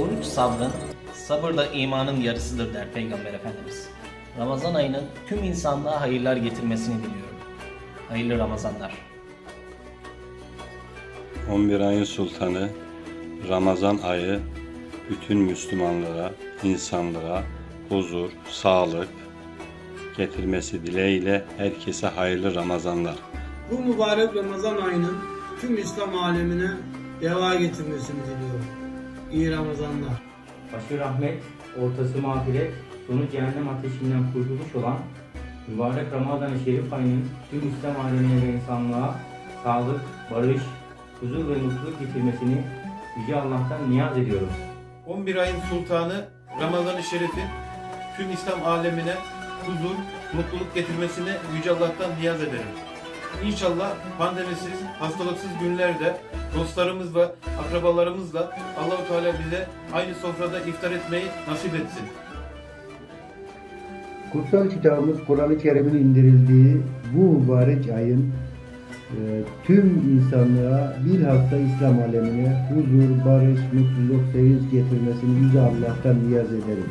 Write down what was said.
Oruç sabrın, sabır da imanın yarısıdır der Peygamber Efendimiz. Ramazan ayının tüm insanlığa hayırlar getirmesini diliyorum. Hayırlı Ramazanlar. 11 ayın sultanı Ramazan ayı bütün Müslümanlara, insanlığa huzur, sağlık getirmesi dileğiyle herkese hayırlı Ramazanlar. Bu mübarek Ramazan ayının tüm İslam alemine deva getirmesini diliyorum. İyi Ramazanlar. Başı rahmet, ortası mağfiret, sonu cehennem ateşinden kurtuluş olan mübarek Ramazan-ı Şerif ayının tüm İslam alemine ve insanlığa sağlık, barış, huzur ve mutluluk getirmesini Yüce Allah'tan niyaz ediyorum. 11 ayın sultanı Ramazan-ı Şerif'in tüm İslam alemine huzur, mutluluk getirmesini Yüce Allah'tan niyaz ederim. İnşallah pandemisiz, hastalıksız günlerde dostlarımızla, akrabalarımızla Allahu Teala bize aynı sofrada iftar etmeyi nasip etsin. Kutsal kitabımız Kur'an-ı Kerim'in indirildiği bu mübarek ayın e, tüm insanlığa bilhassa İslam alemine huzur, barış, mutluluk, sevinç getirmesini Yüce Allah'tan niyaz ederim.